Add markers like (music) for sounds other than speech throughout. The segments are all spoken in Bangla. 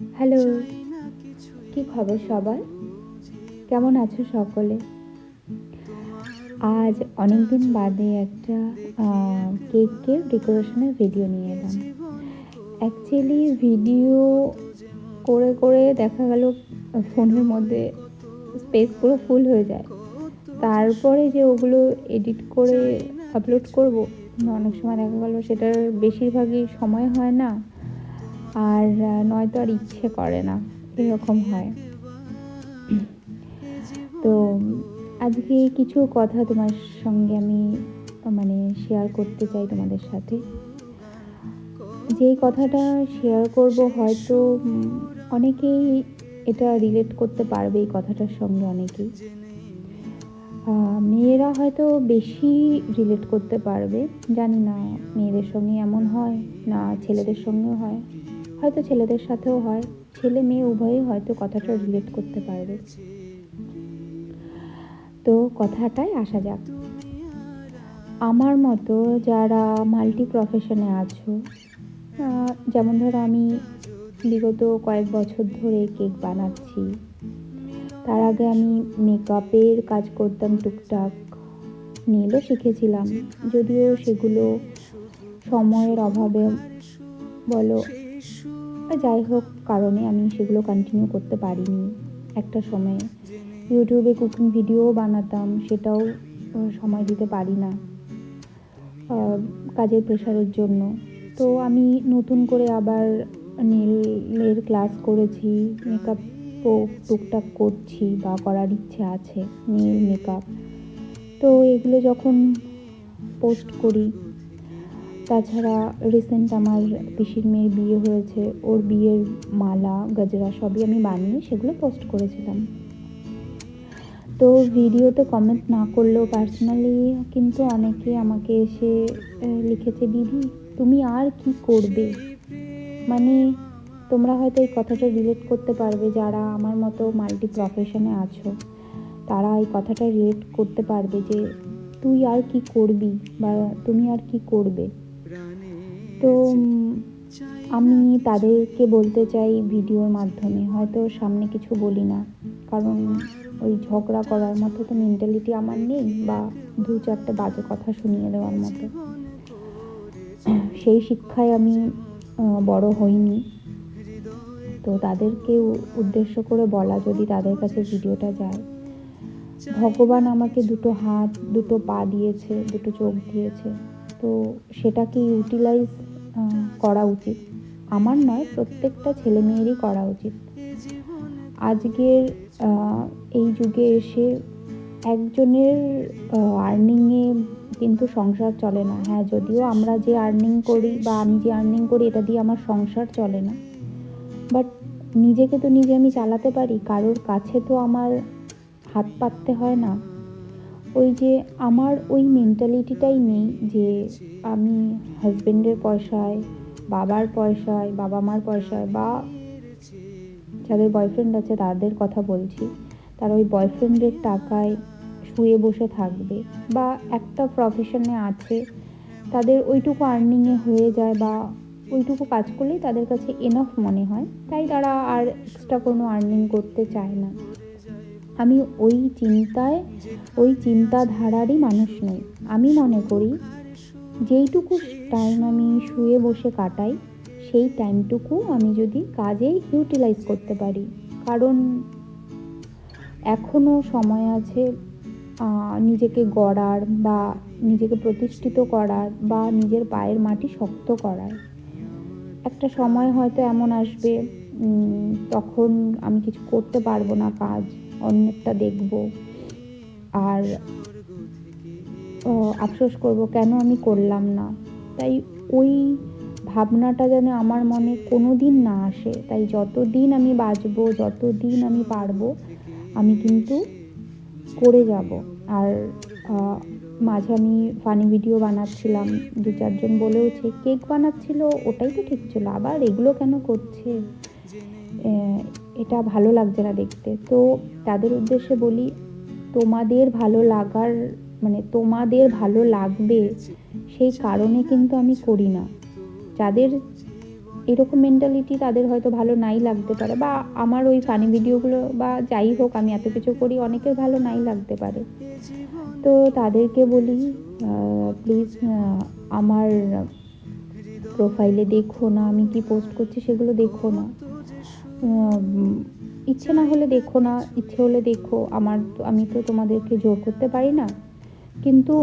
হ্যালো, কি খবর সবার? কেমন আছো সকলে? আজ অনেক দিন বাদে একটা কেকের ডেকোরেশনের ভিডিও নিয়ে এলাম। অ্যাকচুয়ালি ভিডিও করে করে দেখা গেল, ফোনের মধ্যে স্পেস পুরো ফুল হয়ে যায়। তারপরে যে ওগুলো এডিট করে আপলোড করব, অনেক সময় দেখা গেলো সেটার বেশিরভাগই সময় হয় না। আর নয়তো আর ইচ্ছে করে না, এরকম হয়। তো, আজকে কিছু কথা তোমার সঙ্গে আমি মানে শেয়ার করতে চাই তোমাদের সাথে। যেই কথাটা শেয়ার করব হয়তো অনেকেই এটা রিলেট করতে পারবে এই কথাটার সঙ্গে অনেকেই। মেয়েরা হয়তো বেশি রিলেট করতে পারবে, জানি না, মেয়েদের সঙ্গে এমন হয় না, ছেলেদের সঙ্গেও হয়। হয়তো ছেলেদের সাথেও হয়। ছেলে মেয়ে উভয়ই হয়তো কথাটা রিলেট করতে পারবে। তো কথাটাই আসা যাক। আমার মতো যারা মাল্টি প্রফেশনে আছো যেমন ধরো আমি বিগত কয়েক বছর ধরে কেক বানাচ্ছি। তার আগে আমি মেকআপের কাজ করতাম টুকটাক। নীলও শিখেছিলাম। যদিও সেগুলো সময়ের অভাবে বলো যাই হোক, কারণে আমি সেগুলো কন্টিনিউ করতে পারিনি। একটা সময়ে ইউটিউবে কুকিং ভিডিও বানাতাম, সেটাও সময় দিতে পারি না কাজের প্রেশারের জন্য। তো আমি নতুন করে আবার নীলের ক্লাস করেছি মেকআপও টুকটাক করছি বা করার ইচ্ছে আছে, নীল মেকআপ তো এগুলো যখন পোস্ট করি তাছাড়া রিসেন্ট আমার পিসির মেয়ের বিয়ে হয়েছে, ওর বিয়ের মালা, গজরা সবই আমি বানিয়ে সেগুলো পোস্ট করেছিলাম। তো ভিডিওতে কমেন্ট না করলেও পার্সোনালি কিন্তু অনেকে আমাকে এসে লিখেছে, দিদি, তুমি আর কি করবে? মানে তোমরা হয়তো এই কথাটা রিলেট করতে পারবে, যারা আমার মতো মাল্টি প্রফেশনে আছো। তারা এই কথাটা রিলেট করতে পারবে যে, তুই আর কি করবি? বা, তুমি আর কি করবে? তো, আমি তাদেরকে বলতে চাই ভিডিওর মাধ্যমে। হয়তো সামনে কিছু বলি না, কারণ ওই ঝগড়া করার মতো তো মেন্টালিটি আমার নেই বা দু চারটে বাজে কথা শুনিয়ে দেওয়ার মতো। সেই শিক্ষায় আমি বড় হইনি। তো তাদেরকে উদ্দেশ্য করে বলা যদি তাদের কাছে ভিডিওটা যায়। ভগবান আমাকে দুটো হাত, দুটো পা দিয়েছে, দুটো চোখ দিয়েছে। তো সেটাকে ইউটিলাইজ করা উচিত। আমার নয়, প্রত্যেকটা ছেলে মেয়েরই করা উচিত। আজকের এই যুগে এসে একজনের আর্নিংয়ে কিন্তু সংসার চলে না। হ্যাঁ যদিও আমরা যে আর্নিং করি বা আমি যে আর্নিং করি, এটা দিয়ে আমার সংসার চলে না। বাট নিজেকে তো নিজে আমি চালাতে পারি, কারোর কাছে তো আমার হাত পাততে হয় না। ওই যে আমার ওই মেন্টালিটিটাই নেই যে আমি হাজব্যান্ডের পয়সায়, বাবার পয়সায় বাবা মার পয়সায় বা যাদের বয়ফ্রেন্ড আছে তাদের কথা বলছি, তারা ওই বয়ফ্রেন্ডের টাকায় শুয়ে বসে থাকবে বা একটা প্রফেশনে আছে, তাদের ওইটুকু আর্নিংয়ে হয়ে যায় বা ওইটুকু কাজ করলেই তাদের কাছে এনাফ মনে হয়, তাই তারা আর এক্সট্রা কোনো আর্নিং করতে চায় না। আমি ওই চিন্তায়, ওই চিন্তাধারারই মানুষ নই। আমি মনে করি, যেইটুকু টাইম আমি শুয়ে বসে কাটাই, সেই টাইমটুকু আমি যদি কাজেই ইউটিলাইজ করতে পারি। কারণ এখনও সময় আছে নিজেকে গড়ার বা নিজেকে প্রতিষ্ঠিত করার বা নিজের পায়ের মাটি শক্ত করার। একটা সময় হয়তো এমন আসবে তখন আমি কিছু করতে পারব না কাজ। অন্যেরটা দেখব। আর আফসোস করব, কেন আমি করলাম না? তাই ওই ভাবনাটা যেন আমার মনে কোনো দিন না আসে। তাই যত দিন আমি বাঁচবো যত দিন আমি পারব, আমি কিন্তু করে যাব। আর মাঝে আমি ফানি ভিডিও বানাচ্ছিলাম, দু চারজন বলেওছে, কেক বানাচ্ছিল, ওটাই তো ঠিক ছিল, আবার এগুলো কেন করছে? এটা ভালো লাগছে না দেখতে। তো তাদের উদ্দেশ্যে বলি, তোমাদের ভালো লাগার মানে তোমাদের ভালো লাগবে সেই কারণে কিন্তু আমি করি না। যাদের এরকম মেন্টালিটি তাদের হয়তো ভালো নাই লাগতে পারে বা আমার ওই ফানি ভিডিওগুলো বা যাই হোক আমি এত কিছু করি, অনেকের ভালো নাই লাগতে পারে। তো তাদেরকে বলি প্লিজ আমার প্রোফাইলে দেখো না, আমি কি পোস্ট করছি সেগুলো দেখো না। ইচ্ছে না হলে দেখো না, ইচ্ছে হলে দেখো। আমার আমি তো তোমাদেরকে জোর করতে পারি না। কিন্তু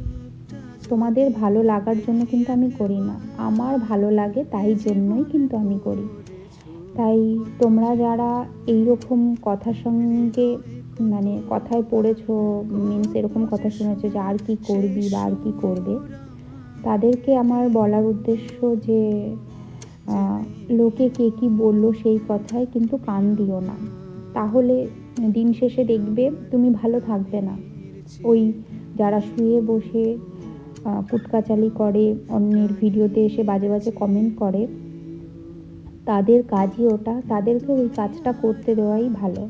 (clears throat) তোমাদের ভালো লাগার জন্য কিন্তু আমি করি না। আমার ভালো লাগে তাই জন্যই কিন্তু আমি করি। তাই তোমরা যারা এই রকম কথার সঙ্গে মানে কথায় পড়েছো মিনস এরকম কথা শুনেছো যে আর কি করবি বা আর কি করবে, তাদেরকে আমার বলার উদ্দেশ্য যে লোকে কে কি বলল সেই কথায় কিন্তু কান দিও না। তাহলে দিন শেষে দেখবে তুমি ভালো থাকবে না। ওই যারা শুয়ে বসে কুটকাচালি করে, অন্যের ভিডিওতে এসে বাজে বাজে কমেন্ট করে, তাদের কাজই ওটা। তাদেরকে ওই কাজটা করতে দেওয়াই ভালো।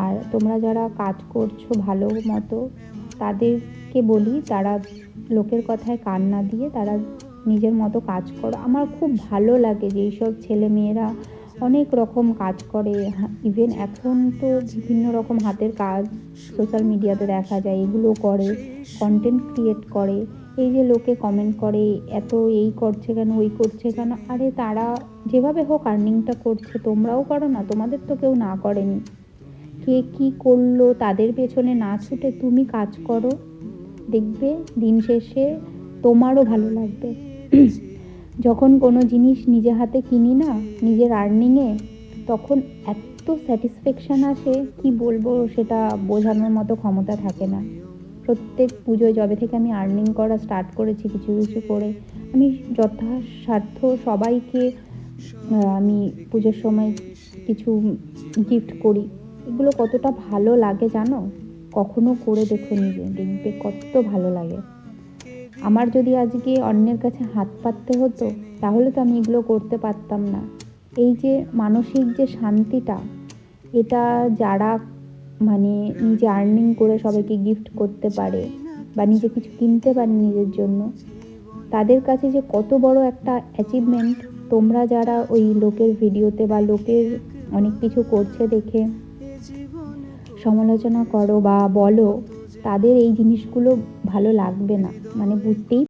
আর তোমরা যারা কাজ করছ ভালো মতো, তাদেরকে বলি তারা লোকের কথায় কান না দিয়ে, তারা নিজের মতো কাজ করো। আমার খুব ভালো লাগে যে এইসব ছেলে মেয়েরা অনেক রকম কাজ করে। ইভেন এখন তো বিভিন্ন রকম হাতের কাজ সোশ্যাল মিডিয়াতে দেখা যায় এগুলো করে কন্টেন্ট ক্রিয়েট করে। এই যে লোকে কমেন্ট করে, এত এই করছে কেন, ওই করছে কেন, আরে তারা যেভাবে হোক আর্নিংটা করছে, তোমরাও করো না, তোমাদের তো কেউ না করেনি। কে কি করল, তাদের পেছনে না ছুটে তুমি কাজ করো। দেখবে দিন শেষে তোমারও ভালো লাগবে। যখন কোনো জিনিস নিজে হাতে কিনি না, নিজের আর্নিংয়ে তখন এত স্যাটিসফ্যাকশান আসে, কি বলব, সেটা বোঝানোর মতো ক্ষমতা থাকে না। প্রত্যেক পুজোয় যবে থেকে আমি আর্নিং করা স্টার্ট করেছি কিছু কিছু করে, আমি যথাসাধ্য সবাইকে আমি পুজোর সময় কিছু গিফট করি। এগুলো কতটা ভালো লাগে জানো? কখনো করে দেখো নিজে দেখবে কত ভালো লাগে। আমার যদি আজকে অন্যের কাছে হাত পাততে হতো, তাহলে তো আমি এগুলো করতে পারতাম না। এই যে মানসিক যে শান্তিটা, এটা যারা মানে নিজে আর্নিং করে সবাইকে গিফট করতে পারে বা নিজে কিছু কিনতে পারে নিজের জন্য, তাদের কাছে যে কত বড় একটা অ্যাচিভমেন্ট তোমরা যারা ওই লোকের ভিডিওতে বা লোকের অনেক কিছু করছে দেখে সমালোচনা করো বা বলো তাদের এই জিনিসগুলো ভালো লাগবে না। মানে বুঝতেই